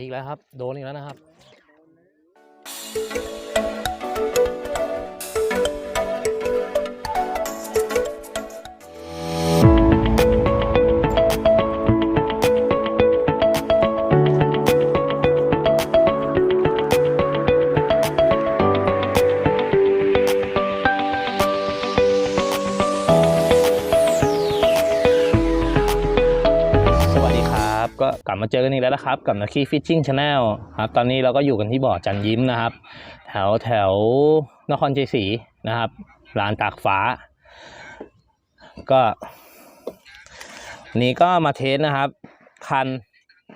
อีกแล้วครับ โดนอีกแล้วนะครับ ลับมาเจอกันอีกแล้วนะครับ กับนักขี้ฟิชชิ่งชาแนลครับตอนนี้เราก็อยู่กันที่บ่อจันยิ้มนะครับ แถวแถวนครชัยศรีนะครับลานตากฟ้า ก็นนี้ก็มาเทสนะครับ คัน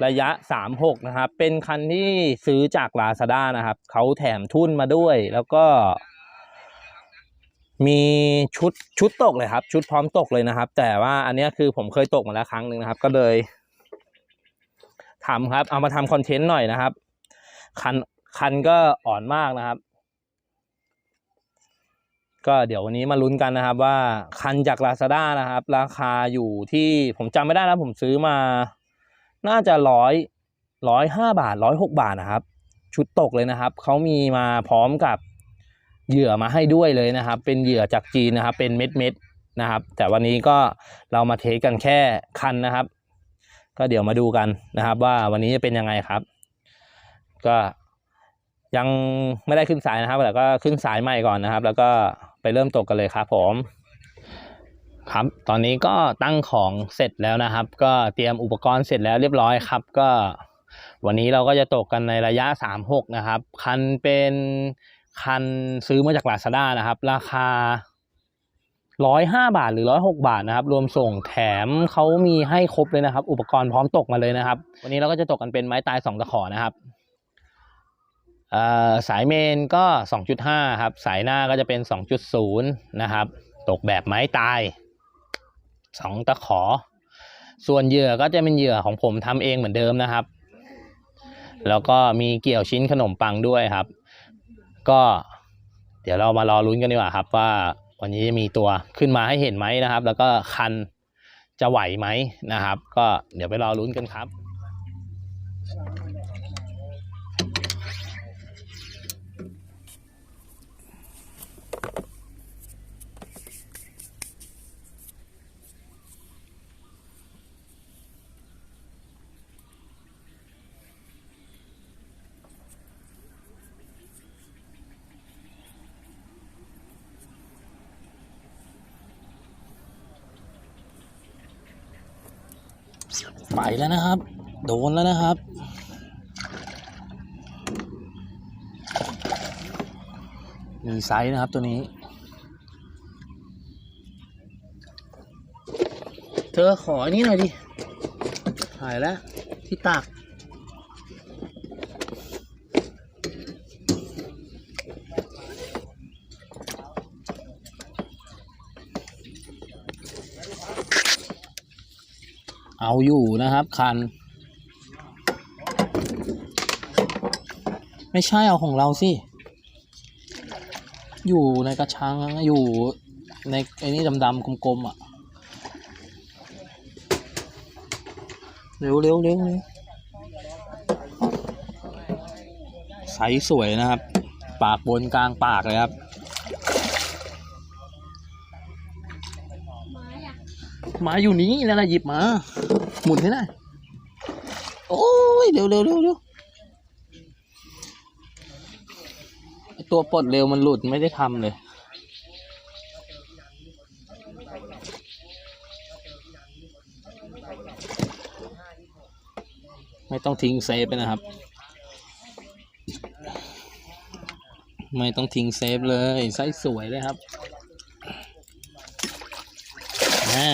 ระยะ 36 นะครับ เป็นคันที่ซื้อจาก Lazada นะครับ เขาแถมทุนมาด้วย แล้วก็ มีชุดชุดตกเลยครับ ชุดพร้อมตกเลยนะครับ แต่ว่าอันนี้คือผมเคยตกมาแล้วครั้งหนึ่งนะครับ ก็เลย ทำครับ เอามาทำคอนเทนต์หน่อยนะครับ คันคันก็อ่อนมากนะครับ ก็เดี๋ยววันนี้มาลุ้นกันนะครับ ว่าคันจาก Lazada นะครับ ราคาอยู่ที่ผมจำไม่ได้นะผมซื้อมา น่าจะร้อยร้อยห้าบาทร้อยหกบาทนะครับ ชุดตกเลยนะครับ เขามีมาพร้อมกับเหยื่อมาให้ด้วยเลยนะครับ เป็นเหยื่อจากจีนนะครับ เป็นเม็ดเม็ดๆนะครับ แต่วันนี้ก็เรามาเทสกันแค่คันนะครับ ก็เดี๋ยวมาดูกันนะครับ ว่าวันนี้จะเป็นยังไงครับ ก็ยังไม่ได้ขึ้นสายนะครับแต่ก็ขึ้นสายใหม่ก่อนนะครับ แล้วก็ไปเริ่มตกกันเลยครับผมครับ ตอนนี้ก็ตั้งของเสร็จแล้วนะครับ ก็เตรียมอุปกรณ์เสร็จแล้วเรียบร้อยครับ ก็ วันนี้เราก็จะตกกันในระยะ 36 นะครับ คันเป็นคันซื้อมาจาก Lazada นะครับ ราคา 105บาทหรือ106บาทนะครับรวมส่งแถมเขามีให้ครบเลยนะครับ อุปกรณ์พร้อมตกมาเลยนะครับ วันนี้เราก็จะตกกันเป็นไม้ตาย2ตะขอนะครับสายเมนก็ 2.5 ครับ สายหน้าก็จะเป็น 2.0 นะครับ ตกแบบไม้ตายสองตะขอ ส่วนเหยื่อก็จะเป็นเหยื่อของผมทำเองเหมือนเดิมนะครับ แล้วก็มีเกี่ยวชิ้นขนมปังด้วยครับ ก็เดี๋ยวเรามารอลุ้นกันดีกว่าครับว่า วันนี้จะมีตัวขึ้นมาให้เห็นไหมนะครับ แล้วก็คันจะไหวไหมนะครับ ก็เดี๋ยวไปรอลุ้นกันครับ ไปแล้วนะครับ โดนแล้วนะครับ มีไซส์นะครับตัวนี้ เธอขออันนี้หน่อยดิถ่ายแล้ว ที่ตาก เอาอยู่นะครับคัน ไม่ใช่เอาของเราสิ อยู่ในกระชังอยู่ในไอ้นี่ดำๆกลมๆอะ เร็วเร็วเร็วเร็วไซส์สวยนะครับ ปากบนกลางปากเลยครับ มาอยู่นี้แล้วนะหยิบมา หมุนให้หน่อยโอ้ยเร็วเร็วเร็วเร็วตัวปลดเร็วมันหลุดไม่ได้ทำเลย ไม่ต้องทิ้งเซฟนะครับ ไม่ต้องทิ้งเซฟเลยไส้สวยเลยครับ อ่า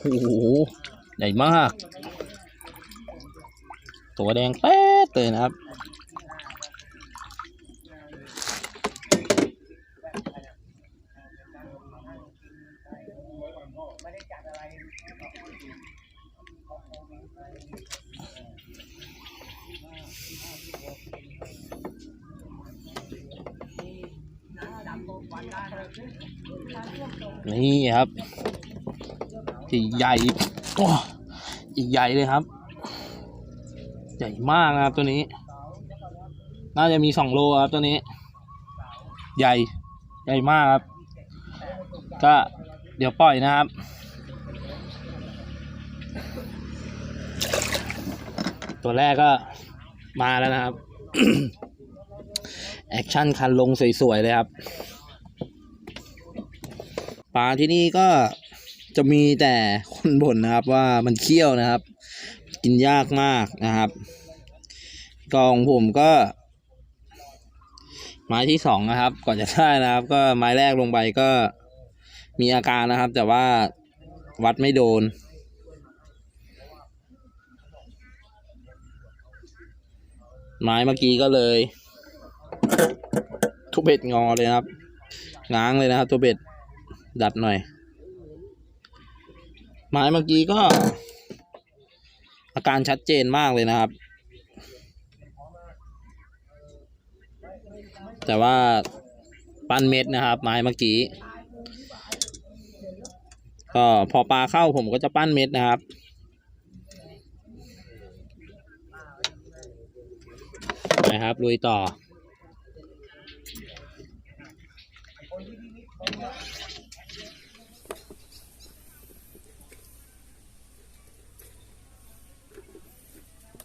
โอ้โหใหญ่มาก ตัวแดงแป๊ดเลยนะครับ นี่ครับที่ใหญ่อีกใหญ่เลยครับ ใหญ่มากนะครับตัวนี้ น่าจะมีสองโลครับตัวนี้ ใหญ่ใหญ่มากครับ ก็เดี๋ยวปล่อยนะครับตัวแรกก็มาแล้วนะครับ แอคชั่นคันลงสวยๆเลยครับ ปลาที่นี่ก็จะมีแต่คนบ่นนะครับว่ามันเคี้ยวนะครับ กินยากมากนะครับกองผมก็ ไม้ที่สองนะครับ ก่อนจะได้นะครับ ก็ไม้แรกลงไปก็มีอาการนะครับ แต่ว่าวัดไม่โดน ไม้เมื่อกี้ก็เลย ทุบเบ็ดงอเลยครับง้างเลยนะครับ ตัวเบ็ด ดัดหน่อย ไม้เมื่อกี้ก็ อาการชัดเจนมากเลยนะครับ แต่ว่าปั้นเม็ดนะครับ ไม้เมื่อกี้ ก็พอปลาเข้าผมก็จะปั้นเม็ดนะครับนะครับลุยต่อ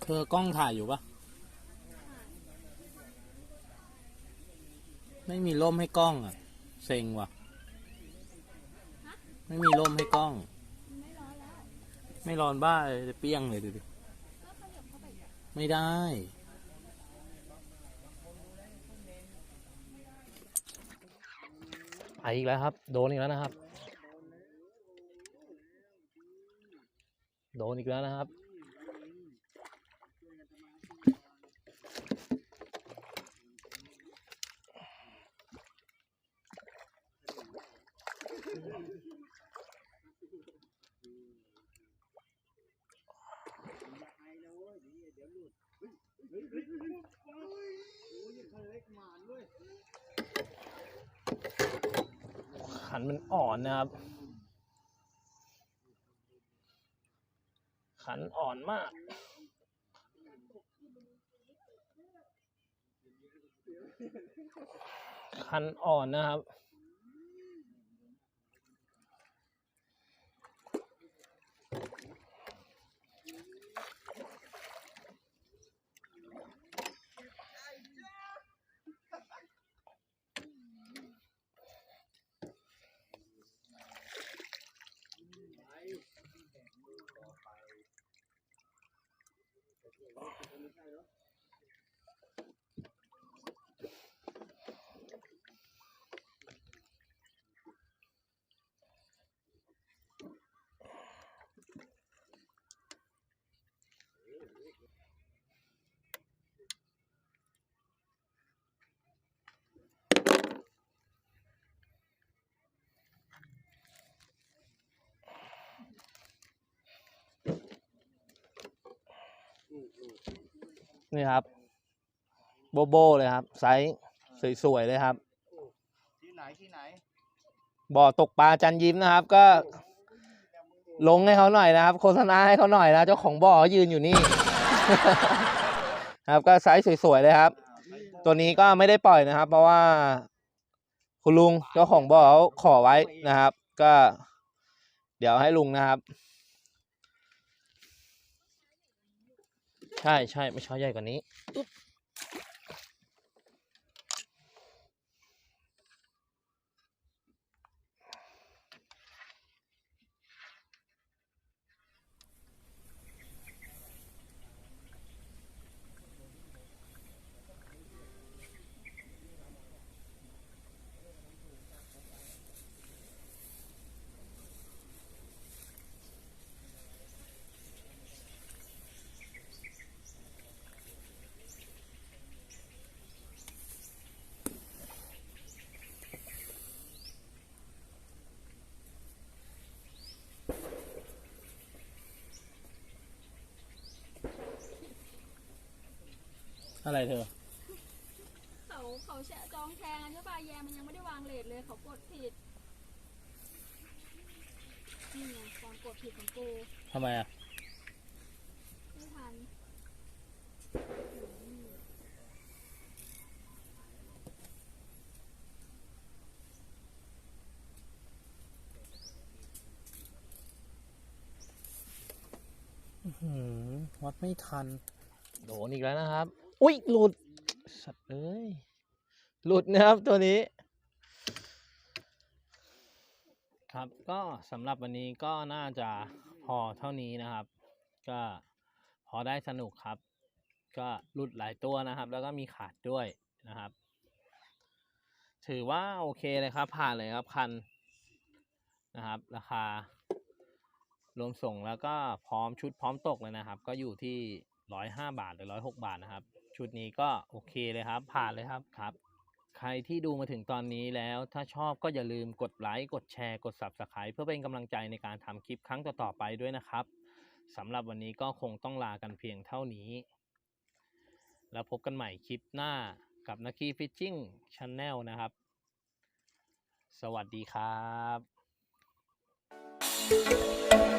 เธอกล้องถ่ายอยู่ปะไม่มีร่มให้กล้องอะ เซ็งว่ะ ไม่มีร่มให้กล้อง ไม่ร้อนบ้าเลยจะเปี้ยงเลยดูดิ ไม่ได้ ไป อีกแล้วครับ โดนอีกแล้วนะครับ โดนอีกแล้วนะครับ นมันอ่อนนะครับ ขันอ่อนมาก ขันอ่อนนะครับ นี่ครับ โบโบเลยครับ ไซส์สวยๆเลยครับ ที่ไหนที่ไหน บ่อตกปลาจันยิ้มนะครับ ก็ ลงให้เขาหน่อยนะครับ โฆษณาให้เขาหน่อยนะเจ้าของบ่อเขายืนอยู่นี่ ครับก็ไซส์สวยๆเลยครับ ตัวนี้ก็ไม่ได้ปล่อยนะครับ เพราะว่า คุณลุงเจ้าของบ่อเขาขอไว้นะครับ ก็ เดี๋ยวให้ลุงนะครับ ใช่ใช่ไม่ใช่ใหญ่กว่านี้ อุ๊บอะไรเธอ เขาเขาแชะจองแทงอันใช่ป่ะแยมมันยังไม่ได้วางเลทเลยเขากดผิดนี่ไงตอนกดผิดของกูทำไมอะ ไม่ทันอืมหืมวัดไม่ทัน โดนอีกแล้วนะครับ อุ้ยหลุดสัตว์เอ้ยหลุดนะครับตัวนี้ ครับก็สำหรับวันนี้ก็น่าจะพอเท่านี้นะครับ ก็พอได้สนุกครับ ก็หลุดหลายตัวนะครับ แล้วก็มีขาดด้วยนะครับ ถือว่าโอเคเลยครับ ผ่านเลยครับคันนะครับ ราคารวมส่งแล้วก็พร้อมชุดพร้อมตกเลยนะครับ ก็อยู่ที่ร้อยห้าบาทหรือร้อยหกบาทนะครับ ชุดนี้ก็โอเคเลยครับ ผ่านเลยครับครับ ใครที่ดูมาถึงตอนนี้แล้วถ้าชอบก็อย่าลืมกดไลค์กดแชร์กด Subscribe เพื่อเป็นกำลังใจในการทำคลิปครั้งต่อๆไปด้วยนะครับสำหรับวันนี้ก็คงต้องลากันเพียงเท่านี้ แล้วพบกันใหม่คลิปหน้ากับนักกีฟิชชิ่งช n แนลนะครับ สวัสดีครับ